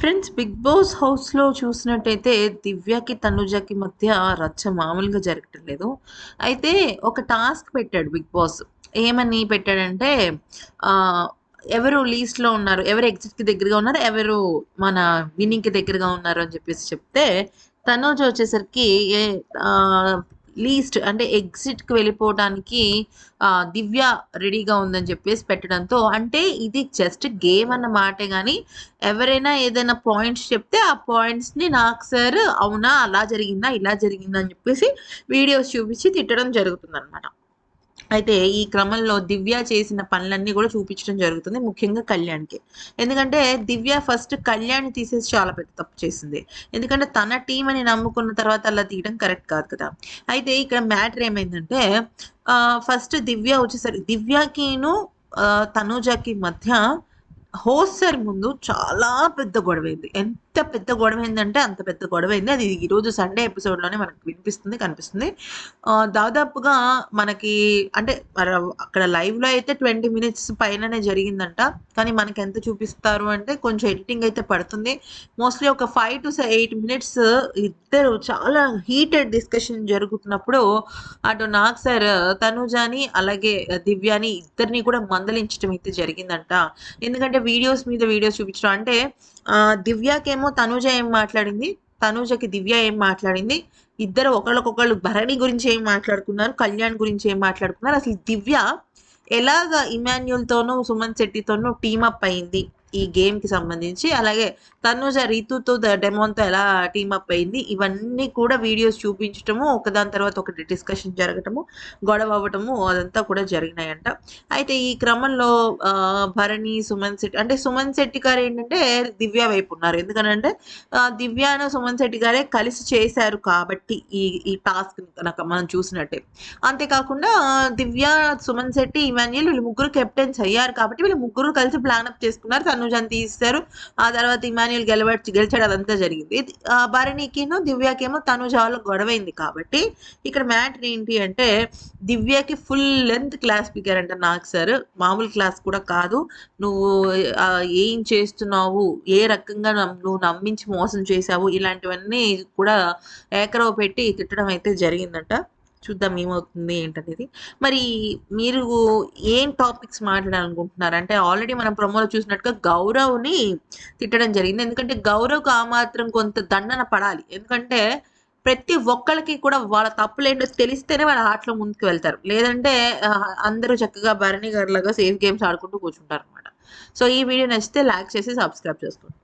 Friends big boss హౌస్లో చూసినట్టయితే దివ్యకి తనుజకి మధ్య రచ్చ మామూలుగా జరగటం లేదు. అయితే ఒక టాస్క్ పెట్టాడు బిగ్ బాస్. ఏమని పెట్టాడంటే ఎవరు లీస్ట్లో ఉన్నారు ఎవరు ఎగ్జిట్కి దగ్గరగా ఉన్నారు ఎవరు మన విన్నింగ్కి దగ్గరగా ఉన్నారు అని చెప్పేసి చెప్తే తనుజ వచ్చేసరికి ఏ లీస్ట్ అంటే ఎగ్జిట్కి వెళ్ళిపోవడానికి దివ్య రెడీగా ఉందని చెప్పేసి పెట్టడంతో అంటే ఇది జస్ట్ గేమ్ అన్న మాటే కానీ ఎవరైనా ఏదైనా పాయింట్స్ చెప్తే ఆ పాయింట్స్ని నాకు సార్ అవునా అలా జరిగిందా ఇలా జరిగిందా అని చెప్పేసి వీడియోస్ చూపించి తిట్టడం జరుగుతుంది అనమాట అయితే ఈ క్రమంలో దివ్య చేసిన పనులన్నీ కూడా చూపించడం జరుగుతుంది ముఖ్యంగా కళ్యాణ్కి. ఎందుకంటే దివ్య ఫస్ట్ కళ్యాణ్ తీసేసి చాలా పెద్ద తప్పు చేసింది. ఎందుకంటే తన టీం అని నమ్ముకున్న తర్వాత అలా తీయడం కరెక్ట్ కాదు కదా. అయితే ఇక్కడ మ్యాటర్ ఏమైందంటే ఫస్ట్ దివ్య వచ్చేసరికి దివ్యకిను తనూజకి మధ్య హోస్టర్ ముందు చాలా పెద్ద గొడవైంది. ఎంత పెద్ద గొడవ అయిందంటే అంత పెద్ద గొడవ అయింది. అది ఈరోజు సండే ఎపిసోడ్లోనే మనకు వినిపిస్తుంది కనిపిస్తుంది. దాదాపుగా మనకి అంటే అక్కడ లైవ్లో అయితే ట్వంటీ మినిట్స్ పైననే జరిగిందంట. కానీ మనకి ఎంత చూపిస్తారు అంటే కొంచెం ఎడిటింగ్ అయితే పడుతుంది. మోస్ట్లీ ఒక ఫైవ్ టు ఎయిట్ మినిట్స్ ఇద్దరు చాలా హీటెడ్ డిస్కషన్ జరుగుతున్నప్పుడు అటు నాగ్ సార్ తనుజాని అలాగే దివ్యాని ఇద్దరిని కూడా మందలించడం అయితే జరిగిందంట. ఎందుకంటే వీడియోస్ మీద వీడియోస్ చూపించడం అంటే దివ్యాకి ఏమో తనుజ ఏం మాట్లాడింది? తనుజకి దివ్య ఏం మాట్లాడింది? ఇద్దరు ఒకళ్ళకొకళ్ళు భరణి గురించి ఏం మాట్లాడుకున్నారు? కళ్యాణ్ గురించి ఏం మాట్లాడుకున్నారు? అసలు దివ్య ఎలాగ ఇమాన్యుల్తోనూ సుమన్ శెట్టితోనూ టీమప్ అయింది? ఈ గేమ్కి సంబంధించి. అలాగే తనుజ రీతుతో ద- డెమోన్తో ఎలా టీమప్ అయింది ఇవన్నీ కూడా వీడియోస్ చూపించటము ఒకదాని తర్వాత ఒకటి డిస్కషన్ జరగటము గొడవ అవ్వటము అదంతా కూడా జరిగినాయంట. అయితే ఈ క్రమంలో ఆ, భరణి సుమన్ శెట్టి అంటే సుమన్ శెట్టి గారు ఏంటంటే దివ్య వైపు ఉన్నారు. ఎందుకనంటే దివ్యాను సుమన్ శెట్టి గారే కలిసి చేశారు కాబట్టి ఈ ఈ టాస్క్ మనం చూసినట్టే. అంతేకాకుండా దివ్య సుమన్ శెట్టి ఇవన్నీ వీళ్ళు ముగ్గురు కెప్టెన్స్ అయ్యారు కాబట్టి వీళ్ళు ముగ్గురు కలిసి ప్లాన్ అప్ చేసుకున్నారు. అనుజాన్ని తీస్తారు ఆ తర్వాత ఇమాన్యుల్ గెలవ గెలిచాడు అదంతా జరిగింది. భరణికిను దివ్యకేమో తనుజ వాళ్ళ గొడవైంది కాబట్టి ఇక్కడ మ్యాటర్ ఏంటి అంటే దివ్యకి ఫుల్ లెంత్ క్లాస్ అంట నాకు సార్. మామూలు క్లాస్ కూడా కాదు. నువ్వు ఏం చేస్తున్నావు? ఏ రకంగా నువ్వు నమ్మించి మోసం చేశావు? ఇలాంటివన్నీ కూడా ఏకరవ పెట్టి తిట్టడం అయితే జరిగిందంట. చూద్దాం ఏమవుతుంది ఏంటనేది. మరి మీరు ఏం టాపిక్స్ మాట్లాడాలనుకుంటున్నారు? అంటే ఆల్రెడీ మనం ప్రమోలో చూసినట్టుగా గౌరవ్ని తిట్టడం జరిగింది. ఎందుకంటే గౌరవ్కి ఆ మాత్రం కొంత దండన పడాలి. ఎందుకంటే ప్రతి ఒక్కళ్ళకి కూడా వాళ్ళ తప్పులేంటో తెలిస్తేనే వాళ్ళ ఆటలో ముందుకు వెళ్తారు. లేదంటే అందరూ చక్కగా భరణి గారిలాగా సేఫ్ గేమ్స్ ఆడుకుంటూ కూర్చుంటారు అనమాట సో ఈ వీడియో నచ్చితే లైక్ చేసి సబ్స్క్రైబ్ చేసుకోండి.